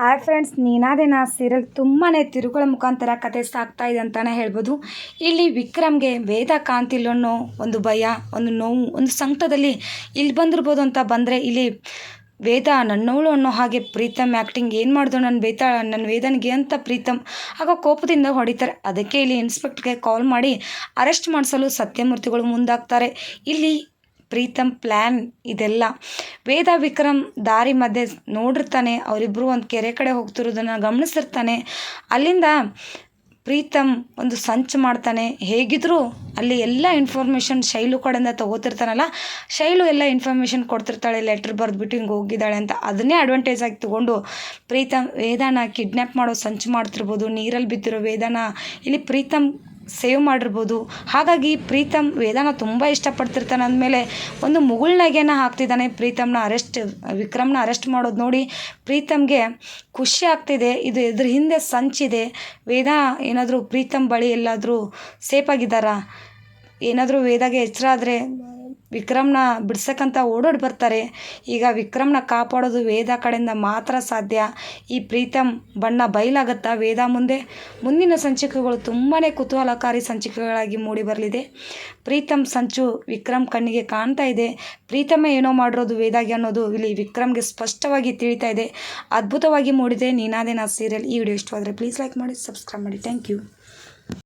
Hi friends ನೀನಾದೇನ serial ತುಂಬಾ ತಿರುಗಳ ಮುಖಾಂತರ ಕತೆ ಸಾಕ್ತಾ ಇದೆ ಅಂತಲೇ ಹೇಳ್ಬೋದು. ಇಲ್ಲಿ ವಿಕ್ರಮ್ಗೆ ವೇದ ಕಾಣ್ತಿಲ್ಲ ಅನ್ನೋ ಒಂದು ಭಯ, ಒಂದು ನೋವು, ಒಂದು ಸಂಕಟದಲ್ಲಿ ಇಲ್ಲಿ ಬಂದಿರ್ಬೋದು ಅಂತ ಬಂದರೆ ಇಲ್ಲಿ ವೇದ ನನ್ನವಳು ಅನ್ನೋ ಹಾಗೆ ಪ್ರೀತಮ್ ಆ್ಯಕ್ಟಿಂಗ್ ಏನು ಮಾಡಿದ್ರು ನನ್ನ ವೇದ ನನ್ನ ವೇದನಿಗೆ ಅಂತ ಪ್ರೀತಮ್ ಆಗ ಕೋಪದಿಂದ ಹೊಡಿತಾರೆ. ಅದಕ್ಕೆ ಇಲ್ಲಿ ಇನ್ಸ್ಪೆಕ್ಟ್ಗೆ ಕಾಲ್ ಮಾಡಿ ಅರೆಸ್ಟ್ ಮಾಡಿಸಲು ಸತ್ಯಮೂರ್ತಿಗಳು ಮುಂದಾಗ್ತಾರೆ. ಇಲ್ಲಿ ಪ್ರೀತಮ್ ಪ್ಲ್ಯಾನ್ ಇದೆಲ್ಲ. ವೇದ ವಿಕ್ರಮ್ ದಾರಿ ಮಧ್ಯೆ ನೋಡಿರ್ತಾನೆ ಅವರಿಬ್ಬರು ಒಂದು ಕೆರೆ ಕಡೆ ಹೋಗ್ತಿರೋದನ್ನು ಗಮನಿಸಿರ್ತಾನೆ. ಅಲ್ಲಿಂದ ಪ್ರೀತಮ್ ಒಂದು ಸಂಚು ಮಾಡ್ತಾನೆ. ಹೇಗಿದ್ರೂ ಅಲ್ಲಿ ಎಲ್ಲ ಇನ್ಫಾರ್ಮೇಷನ್ ಶೈಲು ಕಡೆಯಿಂದ ತೊಗೋತಿರ್ತಾನಲ್ಲ, ಶೈಲು ಎಲ್ಲ ಇನ್ಫಾರ್ಮೇಷನ್ ಕೊಡ್ತಿರ್ತಾಳೆ ಲೆಟ್ರ್ ಬರೆದ್ಬಿಟ್ಟು ಹಿಂಗೆ ಹೋಗಿದ್ದಾಳೆ ಅಂತ. ಅದನ್ನೇ ಅಡ್ವಾಂಟೇಜ್ ಆಗಿ ತೊಗೊಂಡು ಪ್ರೀತಮ್ ವೇದನ ಕಿಡ್ನ್ಯಾಪ್ ಮಾಡೋ ಸಂಚು ಮಾಡ್ತಿರ್ಬೋದು, ನೀರಲ್ಲಿ ಬಿದ್ದಿರೋ ವೇದಾನ. ಇಲ್ಲಿ ಪ್ರೀತಮ್ ಸೇವ್ ಮಾಡಿರ್ಬೋದು. ಹಾಗಾಗಿ ಪ್ರೀತಮ್ ವೇದಾನ ತುಂಬ ಇಷ್ಟಪಡ್ತಿರ್ತಾನೆ. ಅಂದಮೇಲೆ ಒಂದು ಮುಗುಳ್ನಗೆನ ಹಾಕ್ತಿದ್ದಾನೆ ಪ್ರೀತಮ್ನ ಅರೆಸ್ಟ್, ವಿಕ್ರಮ್ನ ಅರೆಸ್ಟ್ ಮಾಡೋದು ನೋಡಿ ಪ್ರೀತಮ್ಗೆ ಖುಷಿ ಆಗ್ತಿದೆ. ಇದು ಇದ್ರ ಹಿಂದೆ ಸಂಚಿದೆ. ವೇದ, ಏನಾದರೂ ಪ್ರೀತಮ್ ಬಳಿ ಎಲ್ಲಾದರೂ ಸೇಫಾಗಿದ್ದಾರಾ ಏನಾದರೂ ವೇದಾಗೆ ಎಚ್ಚರ ಆದರೆ ವಿಕ್ರಮ್ನ ಬಿಡ್ಸಕ್ಕಂತ ಓಡೋಡಿ ಬರ್ತಾರೆ. ಈಗ ವಿಕ್ರಮ್ನ ಕಾಪಾಡೋದು ವೇದ ಕಡೆಯಿಂದ ಮಾತ್ರ ಸಾಧ್ಯ. ಈ ಪ್ರೀತಮ್ ಬಣ್ಣ ಬಯಲಾಗುತ್ತಾ ವೇದ ಮುಂದೆ? ಮುಂದಿನ ಸಂಚಿಕೆಗಳು ತುಂಬಾ ಕುತೂಹಲಕಾರಿ ಸಂಚಿಕೆಗಳಾಗಿ ಮೂಡಿ ಬರಲಿದೆ. ಪ್ರೀತಮ್ ಸಂಚು ವಿಕ್ರಮ್ ಕಣ್ಣಿಗೆ ಕಾಣ್ತಾ ಇದೆ. ಪ್ರೀತಮೇ ಏನೋ ಮಾಡಿರೋದು ವೇದಾಗಿ ಅನ್ನೋದು ಇಲ್ಲಿ ವಿಕ್ರಮ್ಗೆ ಸ್ಪಷ್ಟವಾಗಿ ತಿಳಿತಾ ಇದೆ. ಅದ್ಭುತವಾಗಿ ಮೂಡಿದೆ ನೀನಾದೇ ನಾ ಸೀರಿಯಲ್ ಈ ವಿಡಿಯೋ ಇಷ್ಟವಾದರೆ ಪ್ಲೀಸ್ ಲೈಕ್ ಮಾಡಿ ಸಬ್ಸ್ಕ್ರೈಬ್ ಮಾಡಿ. Thank you